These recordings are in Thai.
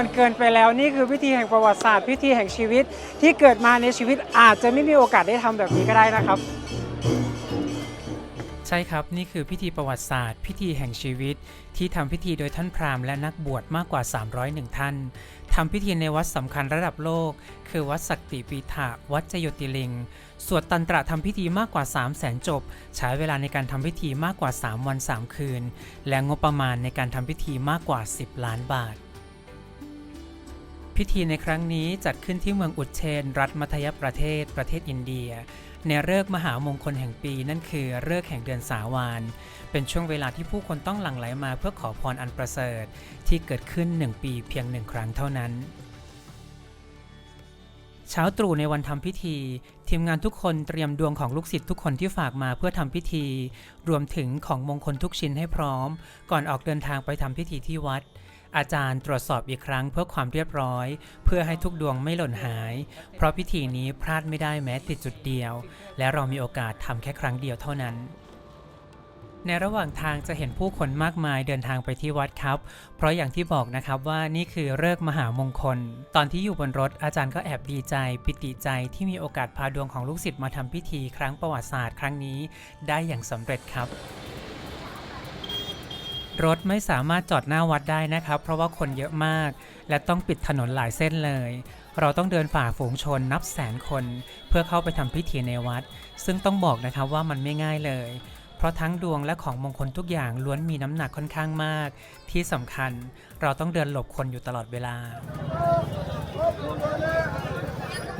มันเกินไปแล้วนี่คือพิธีแห่งประวัติศาสตร์พิธีแห่งชีวิต ที่เกิดมาในชีวิตอาจจะไม่มีโอกาสได้ทำแบบนี้ก็ได้นะครับ ใช่ครับนี่คือพิธีประวัติศาสตร์ พิธีแห่งชีวิต ที่ทำพิธีโดยท่านพราหมณ์และนักบวชมากกว่า 301 ท่านทำพิธีในวัดสำคัญระดับโลก คือวัดสักติปีถะวัดจโยติลิงสวดตันตระทำพิธีมากกว่า 3 0 0แสนจบ ใช้เวลาในการทำพิธีมากกว่า 3 วัน 3 คืน และงบประมาณในการทำพิธีมากกว่า 10 ล้านบาท พิธีในครั้งนี้จัดขึ้นที่เมืองอุดเชน รัฐมัธยประเทศ ประเทศอินเดีย ในฤกษ์มหามงคลแห่งปีนั่นคือฤกษ์แห่งเดือนสาวาน เป็นช่วงเวลาที่ผู้คนต้องหลั่งไหลมาเพื่อขอพรอันประเสริฐ ที่เกิดขึ้นหนึ่งปีเพียงหนึ่งครั้งเท่านั้นเช้าตรู่ในวันทำพิธี ทีมงานทุกคนเตรียมดวงของลูกศิษย์ทุกคนที่ฝากมาเพื่อทำพิธี รวมถึงของมงคลทุกชิ้นให้พร้อม ก่อนออกเดินทางไปทำพิธีที่วัด อาจารย์ตรวจสอบอีกครั้งเพื่อความเรียบร้อย เพื่อให้ทุกดวงไม่หล่นหาย เพราะพิธีนี้พลาดไม่ได้แม้ติดจุดเดียว และเรามีโอกาสทำแค่ครั้งเดียวเท่านั้นในระหว่างทางจะเห็นผู้คนมากมายเดินทางไปที่วัดครับ เพราะอย่างที่บอกนะครับว่านี่คือเลิกมหามงคล ตอนที่อยู่บนรถอาจารย์ก็แอบดีใจ ปิติใจที่มีโอกาสพาดวงของลูกศิษย์มาทำพิธีครั้งประวัติศาสตร์ครั้งนี้ได้อย่างสำเร็จครับ รถไม่สามารถจอดหน้าวัดได้นะครับ เพราะว่าคนเยอะมาก และต้องปิดถนนหลายเส้นเลย เราต้องเดินฝ่าฝูงชนนับแสนคน เพื่อเข้าไปทำพิธีในวัด ซึ่งต้องบอกนะครับว่ามันไม่ง่ายเลย เพราะทั้งดวงและของมงคลทุกอย่างล้วนมีน้ำหนักค่อนข้างมาก ที่สำคัญเราต้องเดินหลบคนอยู่ตลอดเวลา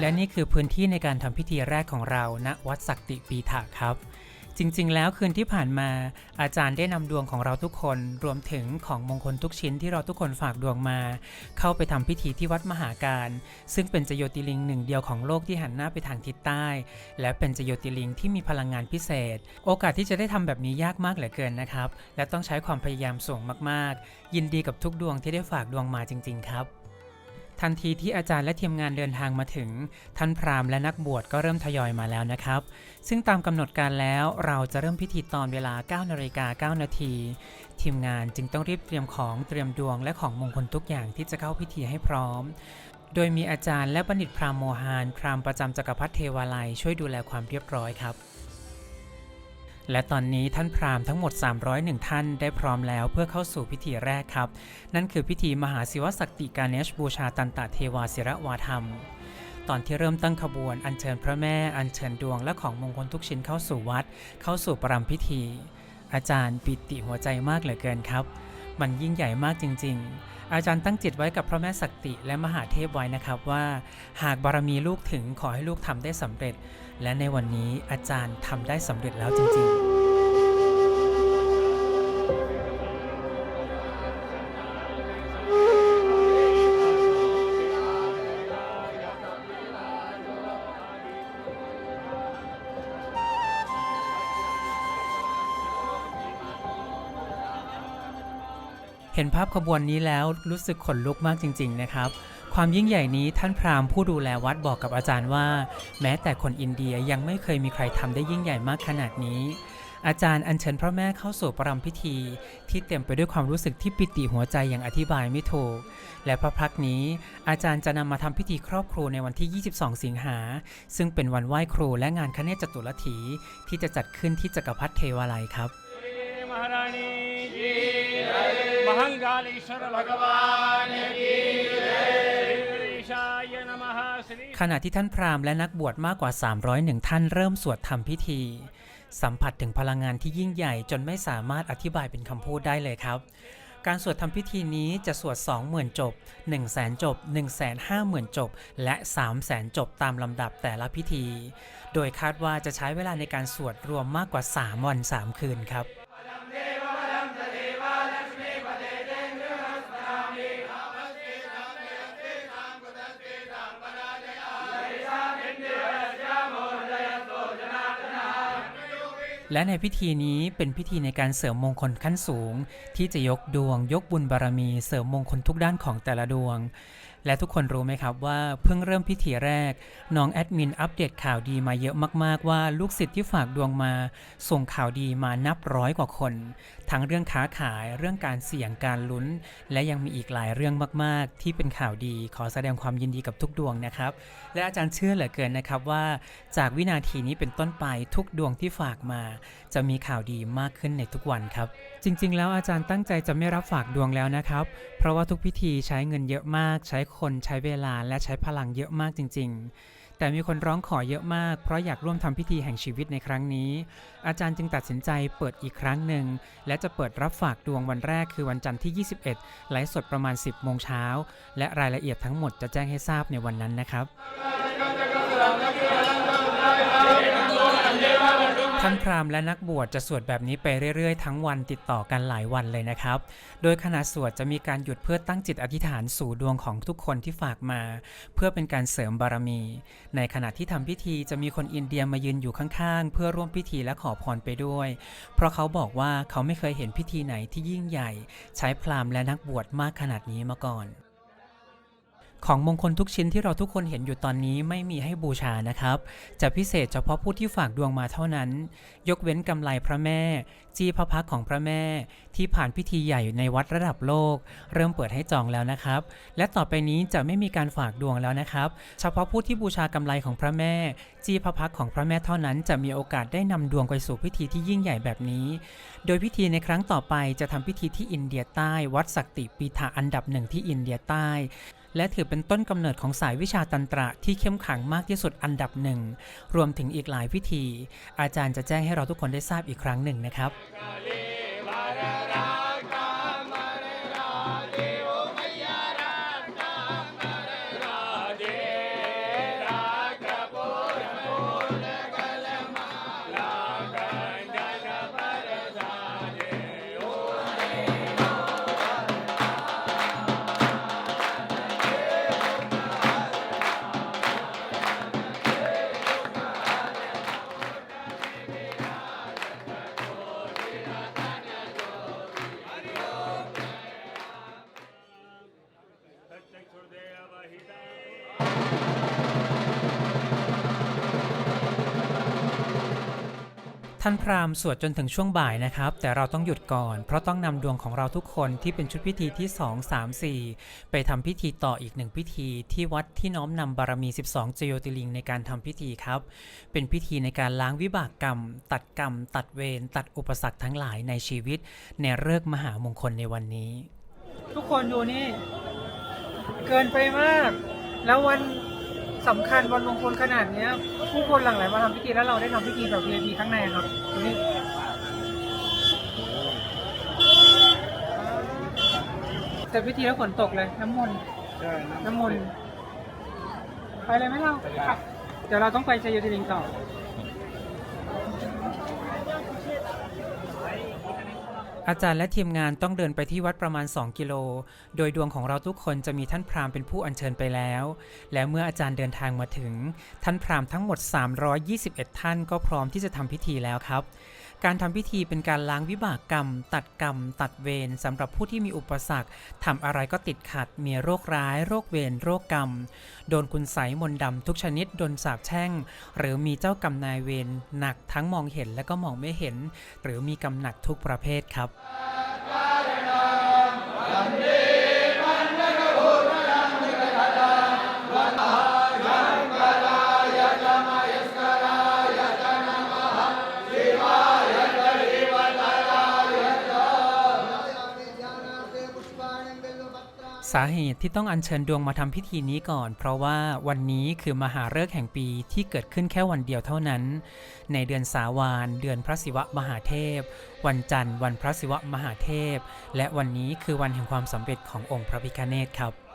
และนี่คือพื้นที่ในการทำพิธีแรกของเราณวัดสักติปีถะครับ จริงๆ แล้วคืนที่ผ่านมาอาจารย์ได้นำดวงของเราทุกคนรวมถึงของมงคลทุกชิ้นที่เราทุกคนฝากดวงมา เข้าไปทำพิธีที่วัดมหาการ ซึ่งเป็นจโยติลิงหนึ่งเดียวของโลกที่หันหน้าไปทางทิศใต้ และเป็นจโยติลิงที่มีพลังงานพิเศษ โอกาสที่จะได้ทำแบบนี้ยากมากเหลือเกินนะครับ และต้องใช้ความพยายามสูงมากๆ ยินดีกับทุกดวงที่ได้ฝากดวงมาจริง ๆ ครับ ทันทีที่อาจารย์และทีมงานเดินทางมาถึง ท่านพราหมณ์และนักบวชก็เริ่มทยอยมาแล้วนะครับ ซึ่งตามกำหนดการแล้วเราจะเริ่มพิธีตอนเวลา9นาฬิกา9นาทีทีมงานจึงต้องรีบเตรียมของเตรียมดวงและของมงคลทุกอย่างที่จะเข้าพิธีให้พร้อม โดยมีอาจารย์และบัณฑิตพราหมณ์โมหานพราหมณ์ประจำจักรพรรดิเทวาลัยช่วยดูแลความเรียบร้อยครับ และตอนนี้ท่านพราหมณ์ทั้งหมด 301 ท่านได้พร้อมแล้วเพื่อเข้าสู่พิธีแรกครับ นั่นคือพิธีมหาศิวศักติการเนชบูชาตันตะเทวาศิระวาธรรม ตอนที่เริ่มตั้งขบวนอัญเชิญพระแม่อัญเชิญดวงและของมงคลทุกชิ้นเข้าสู่วัด เข้าสู่ประรำพิธี อาจารย์ปิติหัวใจมากเหลือเกินครับ มันยิ่งใหญ่มากจริง ๆ อาจารย์ตั้งจิตไว้กับพระแม่สักติและมหาเทพไว้นะครับว่า หากบารมีลูกถึงขอให้ลูกทำได้สำเร็จ และในวันนี้อาจารย์ทำได้สำเร็จแล้วจริง ๆ เห็นภาพขบวนนี้แล้วรู้สึกขนลุกมากจริง ๆ นะครับ ความยิ่งใหญ่นี้ท่านพราหมณ์ผู้ดูแลวัดบอกกับอาจารย์ว่า แม้แต่คนอินเดียยังไม่เคยมีใครทำได้ยิ่งใหญ่มากขนาดนี้ อาจารย์อัญเชิญพระแม่เข้าสู่ประรำพิธี ที่เต็มไปด้วยความรู้สึกที่ปิติหัวใจอย่างอธิบายไม่ถูก และพระพักนี้ อาจารย์จะนำมาทำพิธีครอบครูในวันที่ 22 สิงหา ซึ่งเป็นวันไหว้ครูและงานคเนศจตุรถี ที่จะจัดขึ้นที่จักรพรรดิเทวาลัยครับ ขณะที่ท่านพราหมณ์และนักบวชมากกว่า 301 ท่านเริ่มสวดทำพิธี สัมผัสถึงพลังงานที่ยิ่งใหญ่จนไม่สามารถอธิบายเป็นคำพูดได้เลยครับ การสวดทำพิธีนี้จะสวด 20,000 จบ 100,000 จบ 150,000 จบ และ 300,000 จบตามลำดับแต่ละพิธี โดยคาดว่าจะใช้เวลาในการสวดรวมมากกว่า 3 วัน 3 คืนครับ และในพิธีนี้เป็นพิธีในการเสริมมงคลขั้นสูง ที่จะยกดวงยกบุญบารมีเสริมมงคลทุกด้านของแต่ละดวง และทุกคนรู้ไหมครับว่าเพิ่งเริ่มพิธีแรก น้องแอดมินอัปเดตข่าวดีมาเยอะมาก ๆ ว่าลูกศิษย์ที่ฝากดวงมา ส่งข่าวดีมานับร้อยกว่าคน ทั้งเรื่องค้าขายเรื่องการเสี่ยงการลุ้น และยังมีอีกหลายเรื่องมาก ๆ ที่เป็นข่าวดีขอแสดงความยินดีกับทุกดวงนะครับ และอาจารย์เชื่อเหลือเกินนะครับว่า จากวินาทีนี้เป็นต้นไปทุกดวงที่ฝากมา จะมีข่าวดีมากขึ้นในทุกวันครับ จริง ๆ แล้วอาจารย์ตั้งใจจะไม่รับฝากดวงแล้วนะครับ เพราะว่าทุกพิธีใช้เงินเยอะมาก ใช้คนใช้เวลาและใช้พลังเยอะมากจริง ๆ แต่มีคนร้องขอเยอะมาก เพราะอยากร่วมทำพิธีแห่งชีวิตในครั้งนี้ อาจารย์จึงตัดสินใจเปิดอีกครั้งหนึ่งและจะเปิดรับฝากดวงวันแรกคือวันจันทร์ที่ 21 ไลฟ์สดประมาณ 10โมงเช้าและรายละเอียดทั้งหมดจะแจ้งให้ทราบในวันนั้นนะครับ ท่านพราหมณ์และนักบวชจะสวดแบบนี้ไปเรื่อยๆ ทั้งวันติดต่อกันหลายวันเลยนะครับ โดยขณะสวดจะมีการหยุดเพื่อตั้งจิตอธิษฐานสู่ดวงของทุกคนที่ฝากมา เพื่อเป็นการเสริมบารมี ในขณะที่ทำพิธีจะมีคนอินเดียมายืนอยู่ข้างๆ เพื่อร่วมพิธีและขอพรไปด้วย เพราะเขาบอกว่าเขาไม่เคยเห็นพิธีไหนที่ยิ่งใหญ่ ใช้พราหมณ์และนักบวชมากขนาดนี้มาก่อน ของมงคลทุกชิ้นที่เราทุกคนเห็นอยู่ตอนนี้ไม่มีให้บูชานะครับ จะพิเศษเฉพาะผู้ที่ฝากดวงมาเท่านั้น ยกเว้นกำไลพระแม่ จีพระพักของพระแม่ ที่ผ่านพิธีใหญ่ในวัดระดับโลก เริ่มเปิดให้จองแล้วนะครับ และต่อไปนี้จะไม่มีการฝากดวงแล้วนะครับ เฉพาะผู้ที่บูชากำไลของพระแม่ จีพระพักของพระแม่เท่านั้น จะมีโอกาสได้นำดวงไปสู่พิธีที่ยิ่งใหญ่แบบนี้ โดยพิธีในครั้งต่อไปจะทำพิธีที่อินเดียใต้ วัดสักติปีถาอันดับหนึ่งที่อินเดียใต้ และถือเป็นต้นกำเนิดของสายวิชาตันตระที่เข้มขังมากที่สุดอันดับหนึ่ง รวมถึงอีกหลายวิธี อาจารย์จะแจ้งให้เราทุกคนได้ทราบอีกครั้งหนึ่งนะครับ ท่านพราหมณ์สวดจนถึงช่วงบ่ายนะครับ แต่เราต้องหยุดก่อน เพราะต้องนำดวงของเราทุกคนที่เป็นชุดพิธีที่ 2 3 4 ไปทำพิธีต่ออีกหนึ่งพิธีที่วัดที่น้อมนำบารมี 12เจโยติลิงในการทำพิธีครับ เป็นพิธีในการล้างวิบากกรรม ตัดกรรม ตัดเวรตัดอุปสรรคทั้งหลายในชีวิต ในเลิกมหามงคลในวันนี้ ทุกคนดูนี่ เกินไปมาก แล้ววัน สำคัญวันมงคลขนาดเนี้ย ผู้คนหลั่งไหลมาทำพิธีแล้วเราได้ทำพิธีแบบ VIP ข้างในครับดูนี่แต่พิธีแล้วฝนตกเลย น้ำมนต์น้ำมนต์ไปเลยไหมเราไปเดี๋ยวเราต้องไปชัยโยติลิงต่อ อาจารย์และทีมงานต้องเดินไปที่วัดประมาณ 2 กิโล โดยดวงของเราทุกคนจะมีท่านพราหมณ์เป็นผู้อัญเชิญไปแล้ว และเมื่ออาจารย์เดินทางมาถึง ท่านพราหมณ์ทั้งหมด 321 ท่านก็พร้อมที่จะทำพิธีแล้วครับ การทำพิธีเป็นการล้างวิบากกรรม ตัดกรรม ตัดเวรสำหรับผู้ที่มีอุปสรรคทำอะไรก็ติดขัด มีโรคร้าย โรคเวรโรคกรรม โดนคุณใสยมนต์ดำทุกชนิดโดนสาบแช่ง หรือมีเจ้ากรรมนายเวรหนักทั้งมองเห็นและก็มองไม่เห็น หรือมีกรรมหนักทุกประเภทครับ สาเหตุที่ต้องอัญเชิญดวงมาทำพิธีนี้ก่อน เพราะว่าวันนี้คือมหาฤกษ์แห่งปีที่เกิดขึ้นแค่วันเดียวเท่านั้น ในเดือนสาวาน เดือนพระศิวะมหาเทพ วันจันทร์ วันพระศิวะมหาเทพ และวันนี้คือวันแห่งความสำเร็จขององค์พระพิฆเนศครับ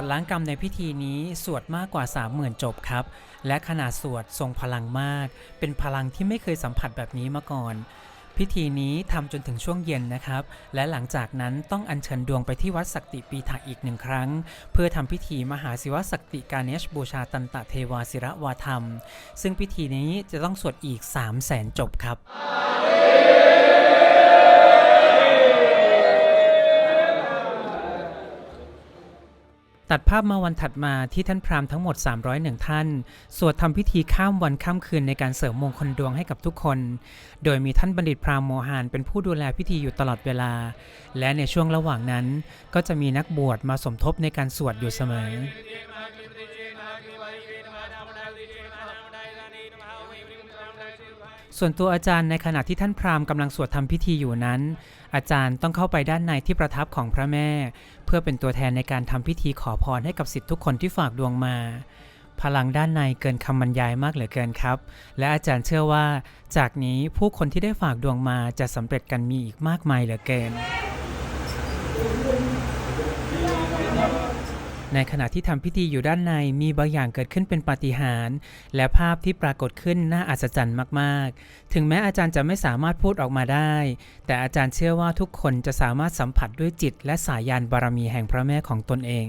วดล้างกรรมในพิธีนี้สวดมากกว่า 30,000 จบครับ และขนาดสวดทรงพลังมาก เป็นพลังที่ไม่เคยสัมผัสแบบนี้มาก่อน พิธีนี้ทำจนถึงช่วงเย็นนะครับ และหลังจากนั้นต้องอัญเชิญดวงไปที่วัดสักติปีถะอีกหนึ่งครั้ง เพื่อทำพิธีมหาศิวสักติการเนชบูชาตันตะเทวาศิระวาธรรม ซึ่งพิธีนี้จะต้องสวดอีก 3 0 0แสนจบครับ ตัดภาพมาวันถัดมาที่ท่านพราหมณ์ทั้งหมด 301 ท่าน สวดทำพิธีข้ามวันข้ามคืนในการเสริมมงคลดวงให้กับทุกคน โดยมีท่านบัณฑิตพราหมณ์โมหานเป็นผู้ดูแลพิธีอยู่ตลอดเวลา และในช่วงระหว่างนั้นก็จะมีนักบวชมาสมทบในการสวดอยู่เสมอ ส่วนตัวอาจารย์ในขณะที่ท่านพราหมณ์กำลังสวดทำพิธีอยู่นั้น อาจารย์ต้องเข้าไปด้านในที่ประทับของพระแม่ เพื่อเป็นตัวแทนในการทำพิธีขอพรให้กับสิทธิทุกคนที่ฝากดวงมา พลังด้านในเกินคำบรรยายมากเหลือเกินครับ และอาจารย์เชื่อว่า จากนี้ผู้คนที่ได้ฝากดวงมาจะสำเร็จกันมีอีกมากมายเหลือเกิน ในขณะที่ทำพิธีอยู่ด้านในมีบางอย่างเกิดขึ้นเป็นปาฏิหาริย์และภาพที่ปรากฏขึ้นน่าอัศจรรย์มากๆ ถึงแม้อาจารย์จะไม่สามารถพูดออกมาได้ แต่อาจารย์เชื่อว่าทุกคนจะสามารถสัมผัสด้วยจิตและสายยานบารมีแห่งพระแม่ของตนเอง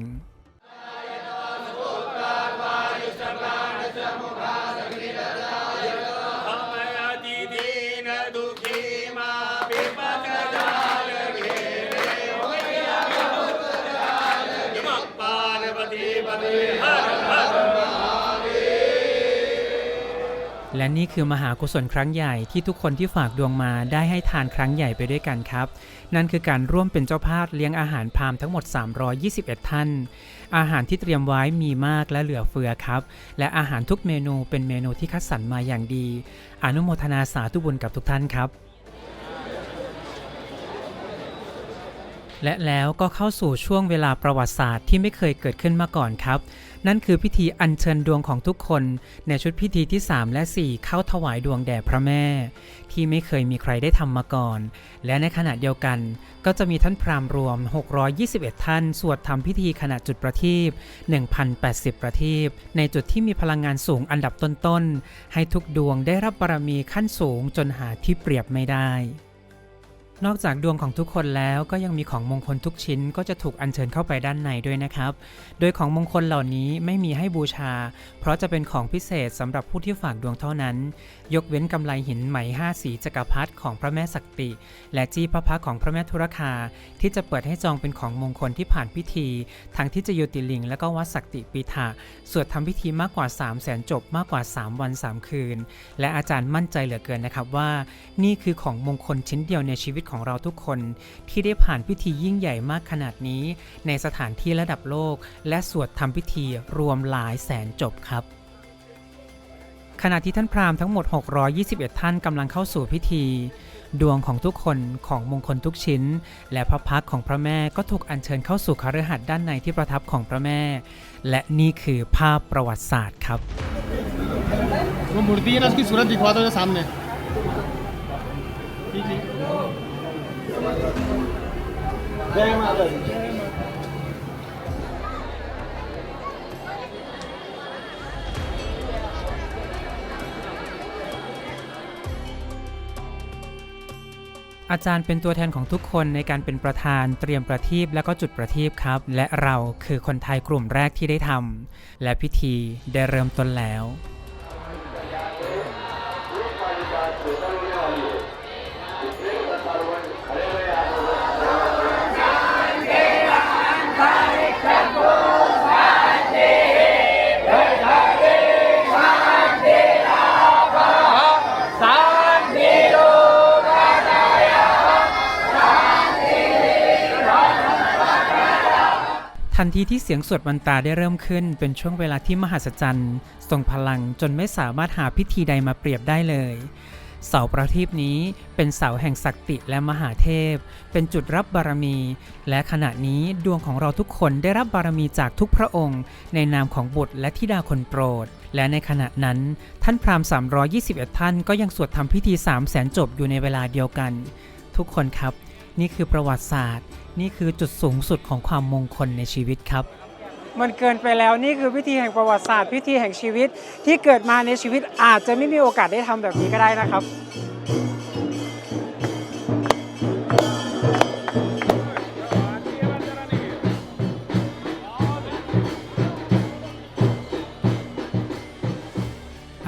และนี่คือมหากุศลครั้งใหญ่ที่ทุกคนที่ฝากดวงมาได้ให้ทานครั้งใหญ่ไปด้วยกันครับ นั่นคือการร่วมเป็นเจ้าภาพเลี้ยงอาหารพามทั้งหมด 321 ท่าน อาหารที่เตรียมไว้มีมากและเหลือเฟือครับ และอาหารทุกเมนูเป็นเมนูที่คัดสรรมาอย่างดี อนุโมทนาสาธุบุญกับทุกท่านครับ และแล้วก็เข้าสู่ช่วงเวลาประวัติศาสตร์ที่ไม่เคยเกิดขึ้นมาก่อนครับ นั่นคือพิธีอัญเชิญดวงของทุกคน ในชุดพิธีที่ 3 และ 4 เข้าถวายดวงแด่พระแม่ ที่ไม่เคยมีใครได้ทำมาก่อน และในขณะเดียวกัน ก็จะมีท่านพราหมณ์รวม 621 ท่าน สวดทำพิธีขณะจุดประทีป1,080 ประทีปในจุดที่มีพลังงานสูงอันดับต้นๆให้ทุกดวงได้รับบารมีขั้นสูงจนหาที่เปรียบไม่ได้ นอกจากดวงของทุกคนแล้วก็ยังมีของมงคลทุกชิ้นก็จะถูกอัญเชิญเข้าไปด้านในด้วยนะครับ โดยของมงคลเหล่านี้ไม่มีให้บูชา เพราะจะเป็นของพิเศษสำหรับผู้ที่ฝากดวงเท่านั้น ยกเว้นกำไลหินไหมห้าสีจักรพรรดิของพระแม่ศักติ และจี้พระพักของพระแม่ธุรคา ที่จะเปิดให้จองเป็นของมงคลที่ผ่านพิธีทางที่จะโยติลิง และก็วัดศักติปีถะสวดทำพิธีมากกว่า 3 0 0แสนจบมากกว่า 3 วัน 3 คืน และอาจารย์มั่นใจเหลือเกินนะครับว่า นี่คือของมงคลชิ้นเดียวในชีวิตของเราทุกคนที่ได้ผ่านพิธียิ่งใหญ่มากขนาดนี้ ในสถานที่ระดับโลก และสวดทำพิธีรวมหลายแสนจบครับขณะที่ท่านพราหมณ์ทั้งหมด 621 ท่านกำลังเข้าสู่พิธี ดวงของทุกคนของมงคลทุกชิ้น และพระพักของพระแม่ก็ถูกอัญเชิญเข้าสู่คฤหัสถ์ด้านในที่ประทับของพระแม่ และนี่คือภาพประวัติศาสตร์ครับ อาจารย์เป็นตัวแทนของทุกคนในการเป็นประธานเตรียมประทีปและก็จุดประทีปครับ และเราคือคนไทยกลุ่มแรกที่ได้ทำและพิธีได้เริ่มต้นแล้ว ทันทีที่เสียงสวดมันตาได้เริ่มขึ้น เป็นช่วงเวลาที่มหัศจรรย์ทรงพลังจนไม่สามารถหาพิธีใดมาเปรียบได้เลย เสาประทีปนี้เป็นเสาแห่งศักติและมหาเทพ เป็นจุดรับบารมี และขณะนี้ดวงของเราทุกคนได้รับบารมีจากทุกพระองค์ ในนามของบุตรและธิดาคนโปรด และในขณะนั้น ท่านพราหมณ์321 ท่านก็ยังสวดทำพิธี3 0 0แสนจบอยู่ในเวลาเดียวกัน ทุกคนครับ นี่คือประวัติศาสตร์ นี่คือจุดสูงสุดของความมงคลในชีวิตครับ มันเกินไปแล้วนี่คือพิธีแห่งประวัติศาสตร์พิธีแห่งชีวิตที่เกิดมาในชีวิตอาจจะไม่มีโอกาสได้ทำแบบนี้ก็ได้นะครับ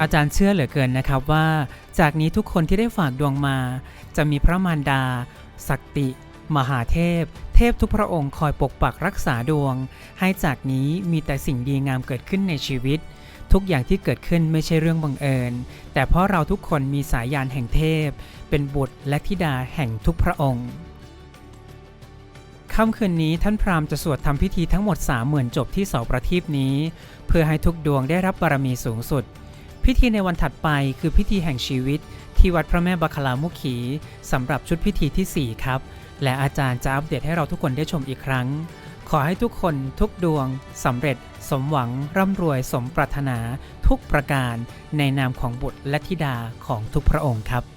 อาจารย์เชื่อเหลือเกินนะครับว่า จากนี้ทุกคนที่ได้ฝากดวงมา จะมีพระมารดา สักติ มหาเทพ เทพทุกพระองค์คอยปกปักรักษาดวง ให้จากนี้มีแต่สิ่งดีงามเกิดขึ้นในชีวิต ทุกอย่างที่เกิดขึ้นไม่ใช่เรื่องบังเอิญ แต่เพราะเราทุกคนมีสายยานแห่งเทพ เป็นบุตรและธิดาแห่งทุกพระองค์ค่ำคืนนี้ท่านพราหมณ์จะสวดทำพิธีทั้งหมด30,000จบที่เสาประทีปนี้ เพื่อให้ทุกดวงได้รับบารมีสูงสุด พิธีในวันถัดไปคือพิธีแห่งชีวิต ที่วัดพระแม่บัคลามุขีสำหรับชุดพิธีทีสี่4 ครับ และอาจารย์จะอัปเดตให้เราทุกคนได้ชมอีกครั้ง ขอให้ทุกคนทุกดวงสำเร็จ สมหวังร่ำรวยสมปรารถนา ทุกประการ ในนามของบุตรและธิดาของทุกพระองค์ครับ